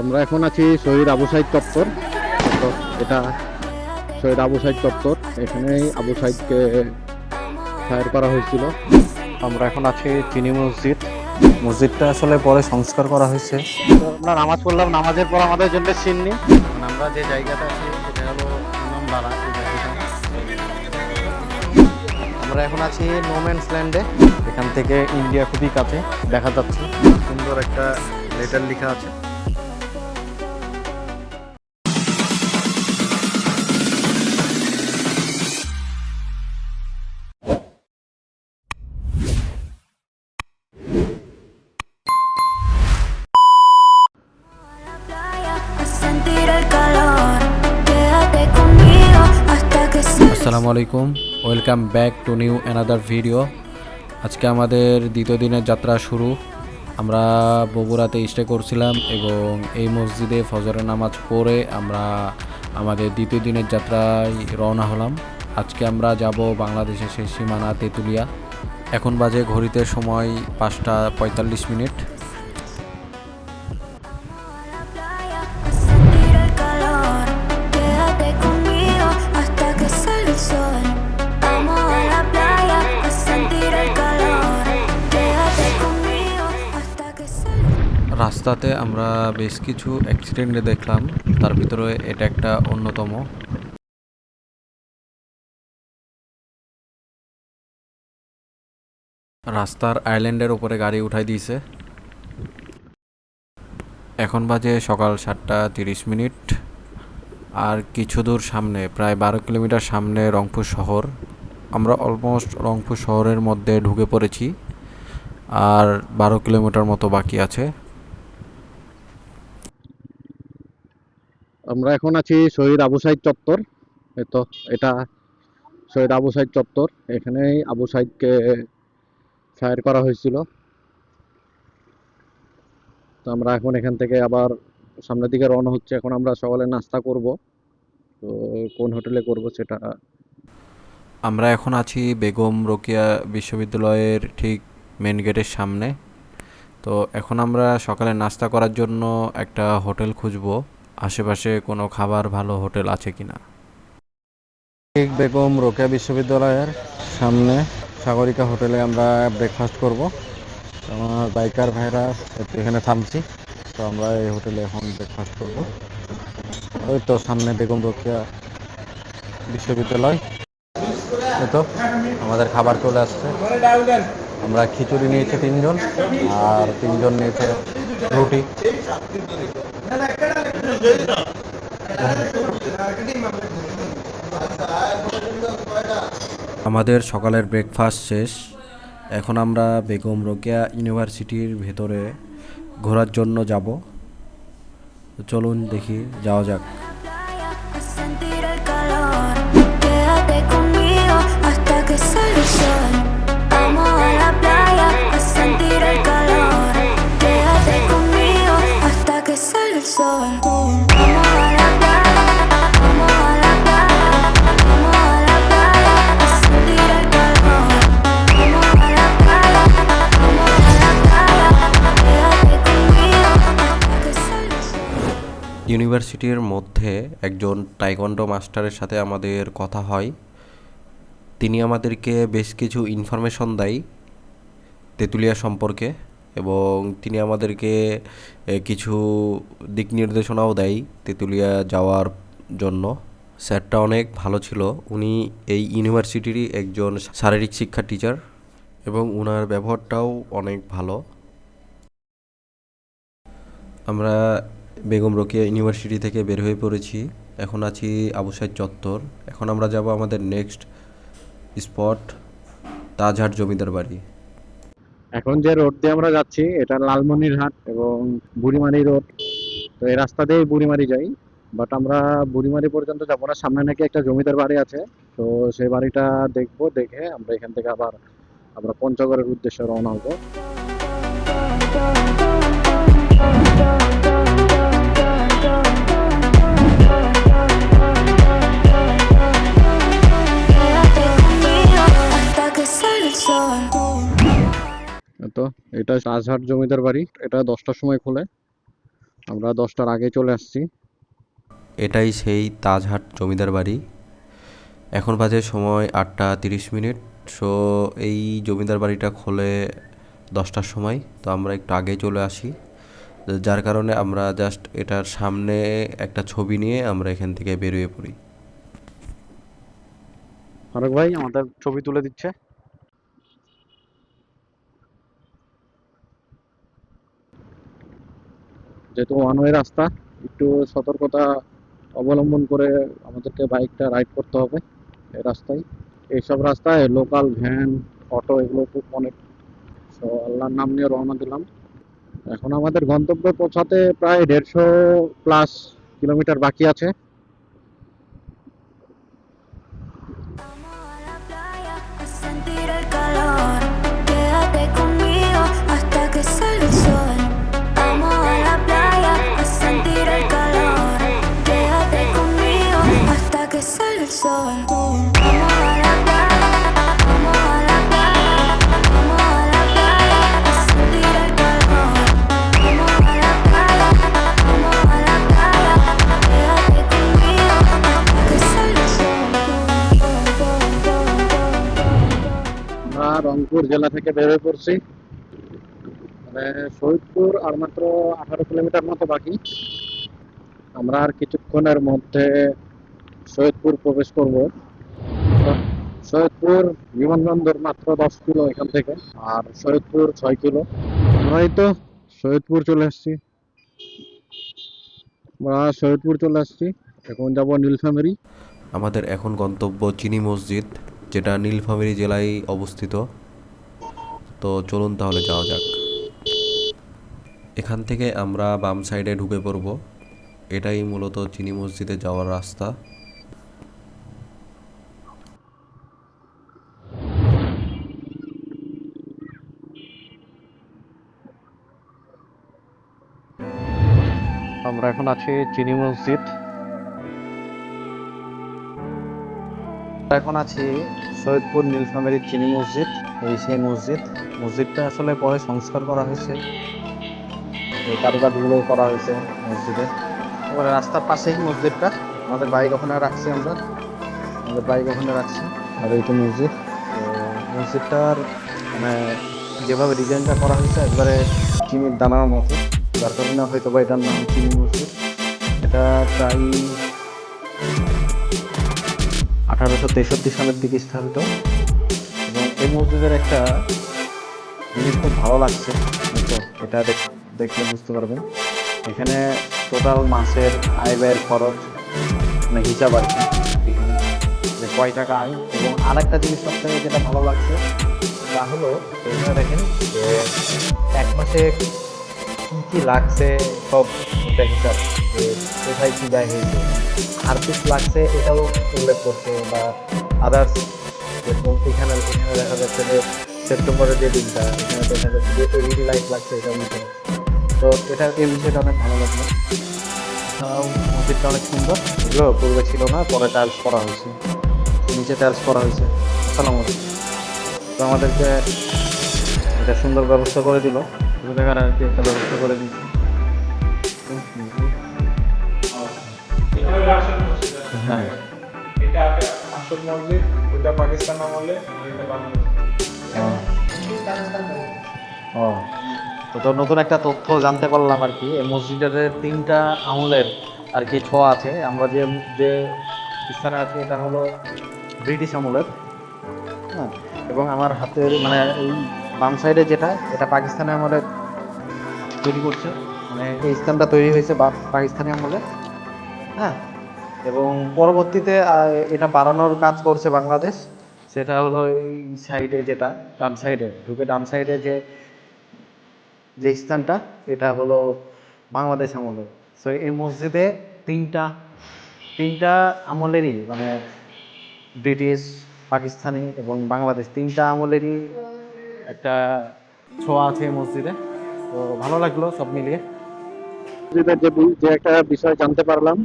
আমরা এখন আছি শহীদ আবু সাইদ চত্বর তো এটা শহীদ আবু সাইদ চত্বর এখানেই আবু সাইদকে ফায়ার করা হয়েছিল। আমরা এখন আছি চিনি মসজিদ। মসজিদটা আসলে পরে সংস্কার করা হয়েছে। তো আমরা নামাজ পড়লাম নামাজের পর আমাদের জন্য সিন্নি। আমরা যে জায়গাটা আছি সেটা হলো ইমাম বাড়া আমরা এখন আছি নোম্যান্স ল্যান্ডে এখান থেকে ইন্ডিয়া খুবই কাছে দেখা যাচ্ছে। সুন্দর একটা লেটার লেখা আছে। আসসালামু আলাইকুম welcome back to new another video আজকে আমাদের দ্বিতীয় দিনের যাত্রা শুরু। আমরা বগুড়াতে স্টে করছিলাম এবং এই মসজিদে ফজরের নামাজ পড়ে আমরা আমাদের দ্বিতীয় দিনের যাত্রায় রওনা হলাম। আজকে আমরা যাব বাংলাদেশের শেষ সীমানা তেঁতুলিয়া। এখন বাজে ঘড়িতে সময় পাঁচটা পঁয়তাল্লিশ মিনিট। রাস্তাতে আমরা বেশ কিছু অ্যাক্সিডেন্ট দেখলাম। তার ভিতরে এটা একটা অন্যতম। রাস্তার আইল্যান্ডের উপরে গাড়ি উঠাই দিয়েছে। এখন বাজে সকাল সাতটা তিরিশ মিনিট। আর কিছু দূর সামনে, প্রায় বারো কিলোমিটার সামনে রংপুর শহর। আমরা অলমোস্ট রংপুর শহরের মধ্যে ঢুকে পড়েছি। আর বারো কিলোমিটার মতো বাকি আছে। আমরা এখন আছি শহীদ আবু সাইদ চত্বর। তো, এটা শহীদ আবু সাইদ চত্বর। এখানেই আবু সাইদকে ফায়ার করা হয়েছিল। তো আমরা এখন এখান থেকে আবার সামনের দিকে রওনা হচ্ছে। এখন আমরা সকালে নাস্তা করব। তো কোন হোটেলে করব সেটা আমরা এখন আছি বেগম রোকেয়া বিশ্ববিদ্যালয়ের ঠিক মেন গেটের সামনে। তো এখন আমরা সকালে নাস্তা করার জন্য একটা হোটেল খুঁজব। আশেপাশে কোনো খাবার ভালো হোটেল আছে কিনা? ঠিক বেগম রোকেয়া বিশ্ববিদ্যালয়ের সামনে সাগরিকা হোটেলে আমরা ব্রেকফাস্ট করব। আমার বাইকার ভাইরা এখানে থামছি, তো আমরা এই হোটেলে এখন ব্রেকফাস্ট করব। ওই তো সামনে বেগম রোকেয়া বিশ্ববিদ্যালয়। তো, আমাদের খাবার চলে আসছে। আমরা খিচুড়ি নিয়েছি তিনজন, আর তিনজন নিয়েছে রুটি। আমাদের সকালের ব্রেকফাস্ট শেষ। এখন আমরা বেগম রোকেয়া ইউনিভার্সিটির ভেতরে ঘোরার জন্য যাব। চলুন দেখি, যাওয়া যাক। Que salga el sol. ইউনিভার্সিটির মধ্যে একজন টাইকন্ডো মাস্টারের সাথে আমাদের কথা হয়। তিনি আমাদেরকে বেশ কিছু ইনফরমেশন দেয় তেঁতুলিয়া সম্পর্কে এবং তিনি আমাদেরকে কিছু দিক নির্দেশনাও দেয় তেঁতুলিয়া যাওয়ার জন্য। স্যারটা অনেক ভালো ছিল। উনি এই ইউনিভার্সিটিরই একজন শারীরিক শিক্ষা টিচার এবং ওনার ব্যবহারটাও অনেক ভালো। আমরা বেগম রোকেয়া ইউনিভার্সিটি থেকে বের হয়ে পড়েছি। এখন আছি আবু সাইদ চত্বর। এখন আমরা যাব আমাদের নেক্সট স্পট, তাজহাট জমিদার বাড়ি। এখন যে রোড দিয়ে আমরা যাচ্ছি, এটা লালমনিরহাট এবং বুড়িমারি রোড। তো এই রাস্তা দিয়ে বুড়িমারি যাই বাট আমরা বুড়িমারি পর্যন্ত যাব না। সামনে নাকি একটা জমিদার বাড়ি আছে, তো সেই বাড়িটা দেখব, দেখে আমরা এখান থেকে আবার আমরা পঞ্চগড়ের উদ্দেশ্যে রওনা হব। তো এটা তাজহাট জমিদার বাড়ি। এটা দশটার সময় খোলে। আমরা দশটার আগে চলে আসছি। এটাই সেই তাজহাট জমিদার বাড়ি। এখন বাজে সময় আটটা তিরিশ মিনিট। সো এই জমিদার বাড়িটা খোলে দশটার সময়। তো আমরা একটু আগে চলে আসি। যার কারণে আমরা জাস্ট এটার সামনে একটা ছবি নিয়ে আমরা এখান থেকে বেরিয়ে পড়ি। ফারুক ভাই আমাদের ছবি তুলে দিচ্ছে। যেহেতু ওয়ান ওয়ে রাস্তা, একটু সতর্কতা অবলম্বন করে আমাদেরকে বাইকটা রাইড করতে হবে এই রাস্তায়। এইসব রাস্তায় লোকাল ভ্যান অটো এগুলো খুব অনেক। তো আল্লাহর নাম নিয়ে রওনা দিলাম। এখন আমাদের গন্তব্যে পৌঁছাতে প্রায় দেড়শো প্লাস কিলোমিটার বাকি আছে. রংপুর জেলা থেকে বেরোয় পড়ছি। মানে শহীদপুর আর মাত্র আঠারো কিলোমিটার মতো বাকি। আমরা আর কিছুক্ষণের মধ্যে শহীদপুর প্রবেশ করব। শহীদপুর বিমানবন্দর মাত্র দশ কিলো এখান থেকে, আর শহীদপুর ছয় কিলো। আমরা তো শহীদপুর চলে আসছি। আমরা শহীদপুর চলে আসছি। এখন যাব নীলফামারী। আমাদের এখন গন্তব্য চিনি মসজিদ, যেটা নীলফামারী জেলায় অবস্থিত। তো চলুন তাহলে যাওয়া যাক। এখান থেকে আমরা বাম সাইডে ঢুকে পড়ব। এটাই মূলত চিনি মসজিদে যাওয়ার রাস্তা। আমরা এখন আছি চিনি মসজিদ। এখন আছি সৈয়দপুর নীলফামারীর চিনি মসজিদ, এই সেই মসজিদ। মসজিদটা আসলে পরে সংস্কার করা হয়েছে। কারুকাজগুলো করা হয়েছে মসজিদে। এবারে রাস্তার পাশেই মসজিদটা। আমাদের বাইক ওখানে রাখছি আমরা। আমাদের বাইক ওখানে রাখছি। আর এইটা মসজিদ। মসজিদটার মানে যেভাবে ডিজাইনটা করা হয়েছে, একবারে চিনির দানার মতো। যার কারণে হয়তো বা এটার নাম চিনি মসজিদ। এটা প্রায় আঠারোশো তেষট্টি সালের দিকে স্থাপিত। এবং এই মসজিদের একটা জিনিস খুব ভালো লাগছে। এটা দেখ- দেখলে বুঝতে পারবেন। এখানে টোটাল মাসের আয় ব্যয়ের খরচ মানে হিসাব আর কি। যে কয় টাকা আয়। এবং আরেকটা জিনিস সবথেকে যেটা ভালো লাগছে, তা হলো এখানে দেখেন যে এক মাসে কী কী লাগছে, সব একটা হিসাব। যে কোথায় কি ব্যয় হয়েছে। আর পিস লাগছে, এটাও উল্লেখ করছে। বা আদার্স এখানে এখানে দেখা যাচ্ছে যে সেপ্টেম্বরের যে দিনটা এখানে দেখা যাচ্ছে যে এলইডি লাইট লাগছে এটা উল্লেখ তো এটা এই বিষয়টা অনেক ভালো লাগল। মসজিদটা অনেক সুন্দর। এগুলো পূর্বে ছিল না পরে টাইলস করা হয়েছে। নিচে টাইলস করা হয়েছে। আসসালামু আলাইকুম। তো আমাদেরকে এটা সুন্দর ব্যবস্থা করে দিল। দেখার আর কি একটা ব্যবস্থা করে দিয়েছে হ্যাঁ। এটা আসল মসজিদ ওইটা পাকিস্তান আমলে এটা বাংলাদেশ। ও, তো নতুন একটা তথ্য জানতে পারলাম আর কি। এই মসজিদের তিনটা আমলের আর কি ছোঁয়া আছে। আমরা যে যে স্থানে আছি, এটা হলো ব্রিটিশ আমলের। হ্যাঁ এবং আমার হাতের মানে এই বাম সাইডে যেটা, এটা পাকিস্তানি আমলে তৈরি করছে। মানে এই স্থানটা তৈরি হয়েছে পাকিস্তানি আমলে। হ্যাঁ এবং পরবর্তীতে এটা বাড়ানোর কাজ করছে বাংলাদেশ। সেটা হলো এই সাইডে যেটা, ডান সাইডে ঢুকে ডান সাইডে যে যে স্থানটা, এটা হলো বাংলাদেশ আমলের সো এই মসজিদে তিনটা তিনটা আমলেরই মানে ব্রিটিশ, পাকিস্তানি এবং বাংলাদেশ তিনটা আমলেরই একটা ছোঁয়া আছে এই মসজিদে। তো ভালো লাগল সব মিলিয়ে। মসজিদের যে যে একটা বিষয় জানতে পারলাম,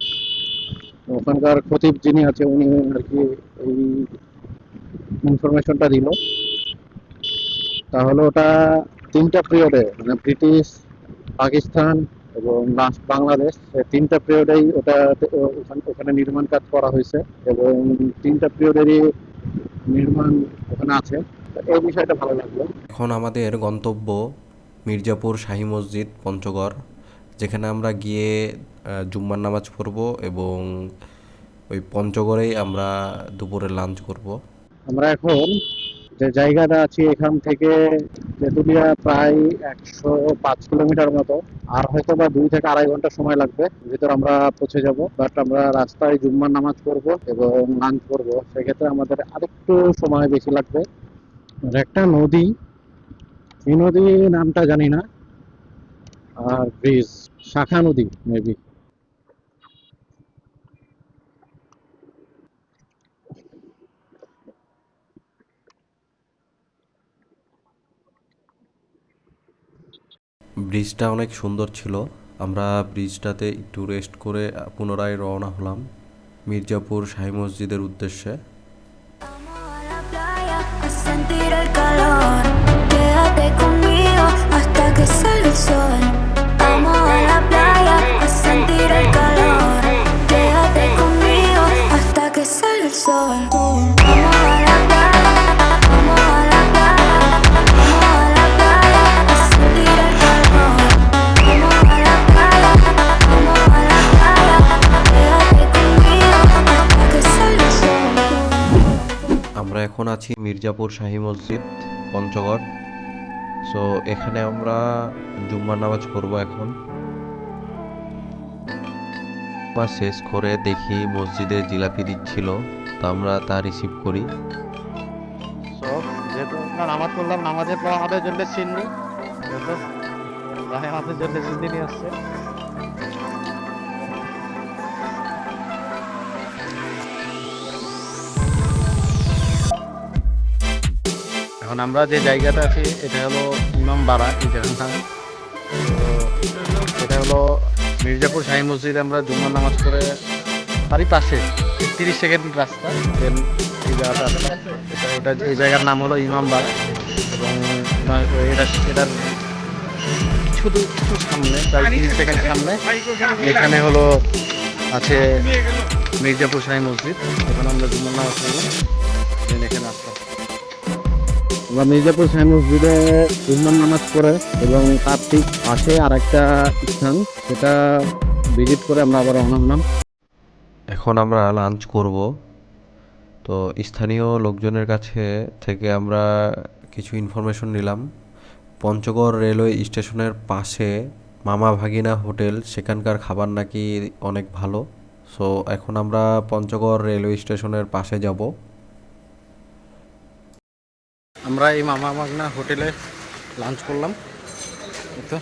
ওখানকার খতিব যিনি আছে, উনি আর কি এই ইনফরমেশনটা দিল। তাহলে ওটা তিনটা পিরিয়ডে মানে ব্রিটিশ পাকিস্তান এবং বাংলাদেশ তিনটা পিরিয়ডেই ওটা, ওখানে- নির্মাণ কাজ করা হয়েছে এবং তিনটা পিরিয়ডেরই নির্মাণ ওখানে আছে। এই বিষয়টা ভালো লাগল। এখন আমাদের গন্তব্য মির্জাপুর শাহী মসজিদ, পঞ্চগড়, যেখানে আমরা গিয়ে জুম্মার নামাজ পড়ব এবং ওই পঞ্চগড়েই আমরা দুপুরে লাঞ্চ করব। আমরা এখন যে জায়গাটা আছি এখান থেকে তেঁতুলিয়া প্রায় একশো পাঁচ কিলোমিটার মতো। আর হয়তো বা দুই থেকে আড়াই ঘণ্টা সময় লাগবে। ভিতর আমরা পৌঁছে যাব। বাট আমরা রাস্তায় জুম্মার নামাজ পড়ব এবং লাঞ্চ করব। সেক্ষেত্রে আমাদের আরেকটু সময় বেশি লাগবে। একটা নদী। এই নদী নামটা জানি না। আর ব্রিজ। শাখা নদী মেবি ব্রিজটা অনেক সুন্দর ছিল। আমরা ব্রিজটাতে একটু রেস্ট করে পুনরায় রওনা হলাম মির্জাপুর শাহী মসজিদের উদ্দেশ্যে। আমরা এখন আছি মির্জাপুর শাহী মসজিদ, পঞ্চগড়। সো এখানে আমরা জুম্মার নামাজ পড়ব এখন। বা শেষ করে দেখি মসজিদে জিলাপি দিচ্ছিল, তো আমরা তা রিসিভ করি। নামাজ পড়লাম নামাজের পর আমাদের জন্য সিন্নি। আমাদের জন্য সিন্নি নিয়ে আসছে। এখন আমরা যে জায়গাটা আছি, এটা হলো ইমাম বাড়া এই জায়গাটা তো এটা হলো মির্জাপুর শাহী মসজিদ আমরা জুম্মার নামাজ করে তারই পাশে, তিরিশ সেকেন্ড রাস্তা দেন এই জায়গাটা আছে এটা এটা এই জায়গার নাম হলো ইমাম ইমামবাড়া এবং এটা এটার কিছু সামনে, প্রায় তিরিশ সেকেন্ড সামনে, এখানে হলো আছে মির্জাপুর শাহী মসজিদ। এখানে আমরা জুম্মার নামাজ Then এখানে আসলাম। আমরা মির্জাপুর শাহী মসজিদে জুম্মার নামাজ পড়ে এবং তার ঠিক পাশে আর একটা স্থান, সেটা ভিজিট করে আমরা আবার রওনা হলাম। এখন আমরা লাঞ্চ করব। তো স্থানীয় লোকজনের কাছে থেকে আমরা কিছু ইনফরমেশন নিলাম। পঞ্চগড় রেলওয়ে স্টেশনের পাশে মামা ভাগিনা হোটেল, সেখানকার খাবার নাকি অনেক ভালো। সো এখন আমরা পঞ্চগড় রেলওয়ে স্টেশনের পাশে যাব। আমরা এই মামা ভাগনা হোটেলে লাঞ্চ করলাম। তো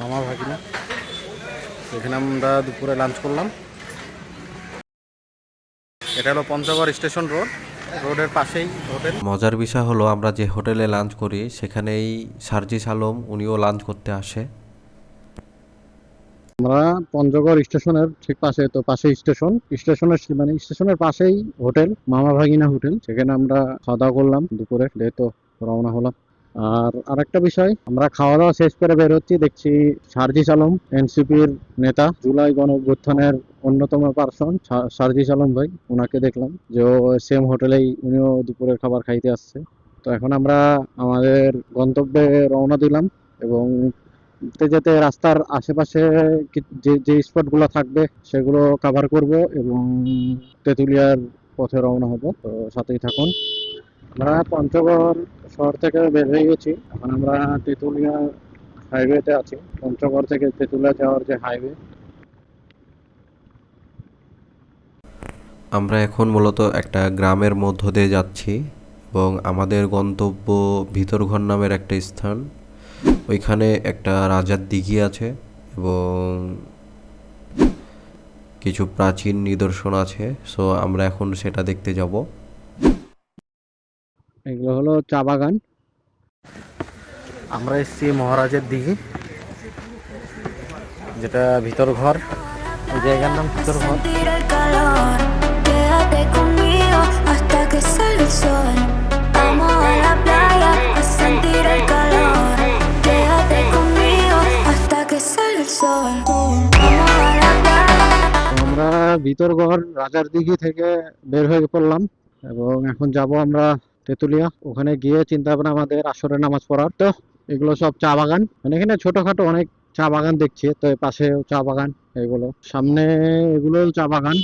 মামা ভাগিনা। এখানে আমরা দুপুরে লাঞ্চ করলাম। এটা হলো পঞ্চগড় স্টেশন রোড। রোডের পাশেই হোটেল। মজার বিষয় হলো আমরা যে হোটেলে লাঞ্চ করি সেখানেই সার্জিস আলম উনিও লাঞ্চ করতে আসে। আমরা পঞ্চগড় স্টেশনের ঠিক পাশে তো পাশে স্টেশন। স্টেশনের মানে স্টেশনের পাশেই হোটেল মামা ভাগিনা হোটেল। সেখানে আমরা খাওয়া দাওয়া করলাম দুপুরে। তো রওনা হলাম। আর আরেকটা বিষয়, আমরা খাওয়া দাওয়া শেষ করে বের হচ্ছি, দেখছি সার্জিস আলম, এনসিপির নেতা, জুলাই গণ অভ্যুত্থানের অন্যতম পার্সন সার্জিস আলম ভাই ওনাকে দেখলাম যে ও সেম হোটেলেই উনিও দুপুরের খাবার খাইতে আসছে। তো এখন আমরা আমাদের গন্তব্যে রওনা দিলাম এবং যেতে যেতে রাস্তার আশেপাশে যে যে স্পটগুলো থাকবে সেগুলো কভার করব এবং তেঁতুলিয়ার পথে রওনা হব। তো সাথেই থাকুন। আমরা পঞ্চগড় শহর থেকে বের হয়ে গেছি। এখন আমরা তেঁতুলিয়া হাইওয়েতে আছি। পঞ্চগড় থেকে তেঁতুলিয়া যাওয়ার যে হাইওয়ে আমরা এখন মূলত একটা গ্রামের মধ্য দিয়ে যাচ্ছি এবং আমাদের গন্তব্য ভিতরঘর নামের একটা স্থান। ওইখানে একটা রাজার দিঘি আছে এবং কিছু প্রাচীন নিদর্শন আছে। সো আমরা এখন সেটা দেখতে যাব। এগুলো হলো চা বাগান। আমরা এসছি মহারাজের দিঘি যেটা ভিতর ঘর। ওই জায়গার নাম ভিতর ঘর। আমরা ভিতর ঘর রাজার দিঘি থেকে বের হয়ে পড়লাম এবং এখন যাব আমরা তেতুলিয়া, ওখানে গিয়ে চিন্তা ভাবনা আমাদের আসরে নামাজ পড়ার। তো এগুলো সব চা বাগান। মানে এখানে ছোটখাটো অনেক চা বাগান দেখছি। তো পাশেও চা বাগান, এগুলো। সামনে এগুলো চা বাগান।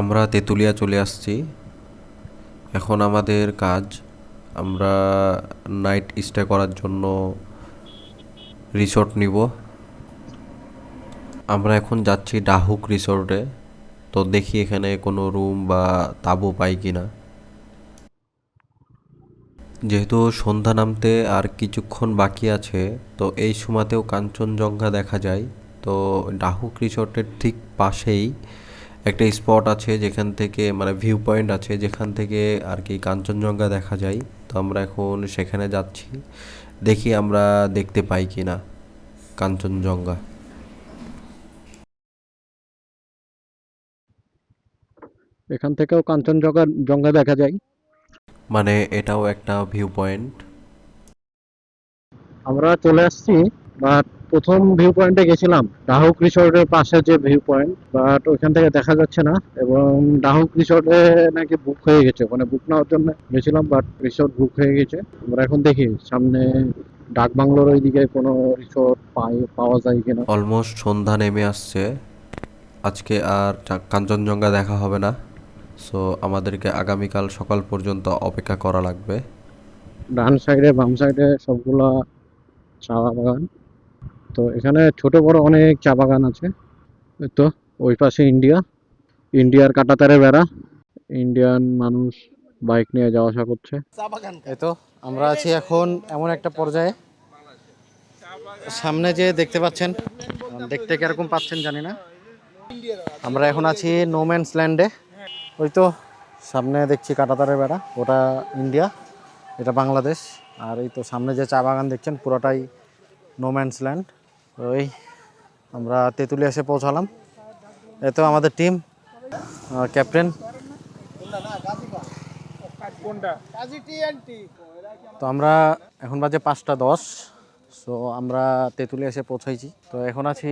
আমরা তেঁতুলিয়া চলে আসছি। এখন আমাদের কাজ, আমরা নাইট স্টে করার জন্য রিসোর্ট নিব। আমরা এখন যাচ্ছি ডাহুক রিসোর্টে তো দেখি এখানে কোনো রুম বা তাঁবু পাই কি না যেহেতু সন্ধ্যা নামতে আর কিছুক্ষণ বাকি আছে, তো এই সময়তেও কাঞ্চনজঙ্ঘা দেখা যায়। তো ডাহুক রিসোর্টের ঠিক পাশেই একটা স্পট আছে যেখান থেকে মানে ভিউ পয়েন্ট আছে যেখান থেকে আর কি কাঞ্চনজঙ্ঘা দেখা যায়। তো আমরা এখন সেখানে যাচ্ছি, দেখি আমরা দেখতে পাই কি না কাঞ্চনজঙ্ঘা। এখান থেকেও কাঞ্চনজঙ্ঘা, জঙ্ঘা দেখা যায়। মানে এটাও একটা ভিউ পয়েন্ট আমরা চলে আসছি বাট প্রথম ভিউ পয়েন্টে গেছিলাম ডাহুক রিসোর্টের পাশে যে ভিউ পয়েন্ট বাট ওইখান থেকে দেখা যাচ্ছে না এবং ডাহুক রিসোর্টে নাকি বুক হয়ে গেছে মানে বুক নেওয়ার জন্য গেছিলাম বাট রিসোর্ট বুক হয়ে গেছে। আমরা এখন দেখি সামনে ডাক বাংলোর ওইদিকে কোনো রিসোর্ট পাই পাওয়া যায় কিনা। অলমোস্ট সন্ধ্যা নেমে আসছে। আজকে আর কাঞ্চনজঙ্ঘা দেখা হবে না। সো আমাদেরকে আগামীকাল সকাল পর্যন্ত অপেক্ষা করা লাগবে। ডান সাইডে বাম সাইডে সবগুলা চা বাগান। তো এখানে ছোট বড় অনেক চা বাগান আছে। তো ওই পাশে ইন্ডিয়া। ইন্ডিয়ার কাটাতারে বেড়া। ইন্ডিয়ান মানুষ বাইক নিয়ে যাওয়া আসা করছে। এই তো আমরা আছি এখন এমন একটা পর্যায়ে। সামনে যে দেখতে পাচ্ছেন দেখতে কীরকম পাচ্ছেন জানি না। আমরা এখন আছি নোম্যান্স ল্যান্ডে ওই তো সামনে দেখছি কাটাতারের বেড়া ওটা ইন্ডিয়া এটা বাংলাদেশ। আর এই তো সামনে যে চা বাগান দেখছেন পুরোটাই নোম্যান্স ল্যান্ড ওই আমরা তেঁতুলিয়া এসে পৌঁছালাম। এ তো আমাদের টিম ক্যাপ্টেন তো আমরা এখন বাজে পাঁচটা দশ সো আমরা তেঁতুলিয়া এসে পৌঁছাইছি। তো এখন আছি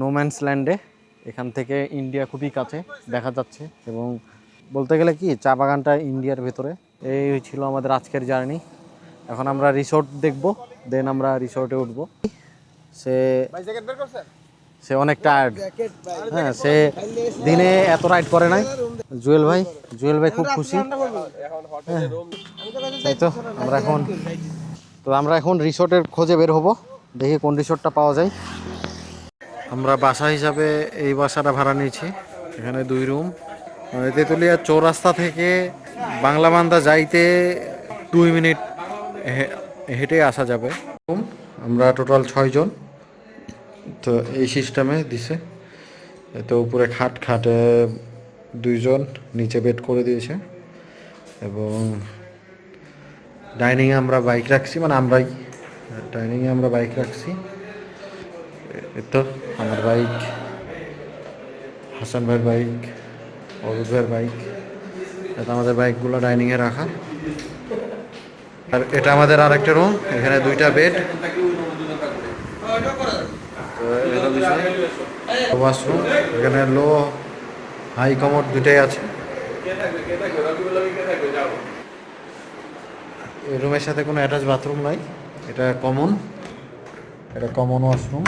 নোম্যান্স ল্যান্ডে এখান থেকে ইন্ডিয়া খুবই কাছে দেখা যাচ্ছে এবং বলতে গেলে কি চা বাগানটা ইন্ডিয়ার ভেতরে। এই ছিল আমাদের আজকের জার্নি। এখন আমরা রিসোর্ট দেখব দেন আমরা রিসোর্টে উঠবো। সে সে অনেক টায়ার্ড হ্যাঁ সে দিনে এত রাইড করে নাই। জুয়েল ভাই জুয়েল ভাই খুব খুশি। হ্যাঁ, তাই তো আমরা এখন তো আমরা এখন রিসোর্টের খোঁজে বের হব দেখি কোন রিসোর্টটা পাওয়া যায়। আমরা বাসা হিসাবে এই বাসাটা ভাড়া নিয়েছি। এখানে দুই রুম। মানে তেঁতুলিয়া চৌরাস্তা থেকে বাংলা বান্দা যাইতে দুই মিনিট হেঁটে আসা যাবে। আমরা টোটাল ছয়জন তো এই সিস্টেমে দিছে। তো উপরে খাট, খাটে দুইজন নিচে বেড করে দিয়েছে। এবং ডাইনিংয়ে আমরা বাইক রাখছি। মানে আমরাই ডাইনিংয়ে আমরা বাইক রাখছি। তো আমার বাইক, হাসান ভাইয়ের বাইক অরুদ ভাইয়ের বাইক, এটা আমাদের বাইকগুলো ডাইনিংয়ে রাখা। আর এটা আমাদের আর একটা রুম এখানে দুইটা বেড ওয়াশরুম এখানে লো হাই কমোড দুটাই আছে। রুমের সাথে কোনো অ্যাটাচ বাথরুম নাই, এটা কমন এটা কমন ওয়াশরুম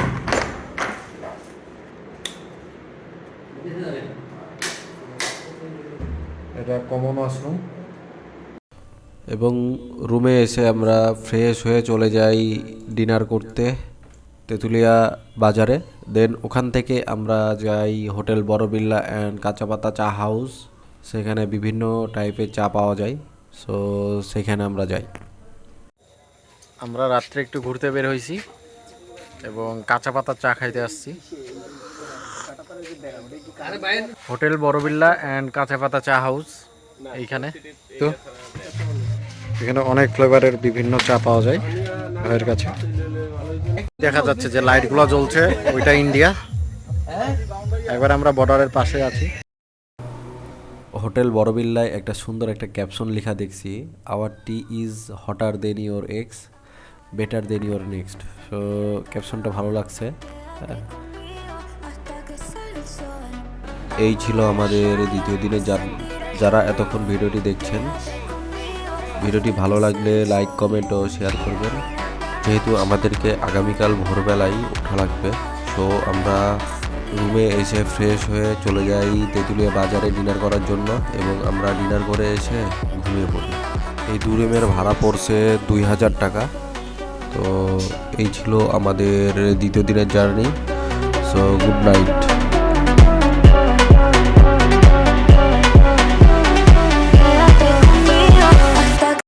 এটা কমন ওয়াশরুম এবং রুমে এসে আমরা ফ্রেশ হয়ে চলে যাই ডিনার করতে তেঁতুলিয়া বাজারে। দেন ওখান থেকে আমরা যাই হোটেল বড়বিল্লা অ্যান্ড কাঁচাপাতা চা হাউস সেখানে বিভিন্ন টাইপের চা পাওয়া যায়। সো সেখানে আমরা যাই। আমরা রাত্রে একটু ঘুরতে বের হয়েছি এবং কাঁচা পাতার চা খাইতে আসছি। হোটেল বড়বিল্লা অ্যান্ড কাঁচা পাতা চা হাউস এইখানে। তো? এখানে অনেক ফ্লেভারের বিভিন্ন চা পাওয়া যায় ভাইয়ের কাছে। দেখা যাচ্ছে যে লাইটগুলো জ্বলছে, ওইটা ইন্ডিয়া একবার আমরা বর্ডারের পাশে আছি। হোটেল বড়বিল্লায় একটা সুন্দর একটা ক্যাপশন লেখা দেখছি our tea is hotter than your ex better than your next so ক্যাপশনটা ভালো লাগছে। হ্যাঁ। এই ছিল আমাদের দ্বিতীয় দিনে যারা এতক্ষণ ভিডিওটি দেখছেন। ভিডিওটি ভালো লাগলে লাইক, কমেন্ট ও শেয়ার করবেন। যেহেতু আমাদেরকে আগামীকাল ভোরবেলায় ওঠা লাগবে, তো আমরা রুমে এসে ফ্রেশ হয়ে চলে যাই তেঁতুলিয়া বাজারে ডিনার করার জন্য এবং আমরা ডিনার করে এসে ঘুমিয়ে পড়ি। এই দু রুমের ভাড়া পড়ছে দুই হাজার টাকা। তো এই ছিল আমাদের দ্বিতীয় দিনের জার্নি সো গুড নাইট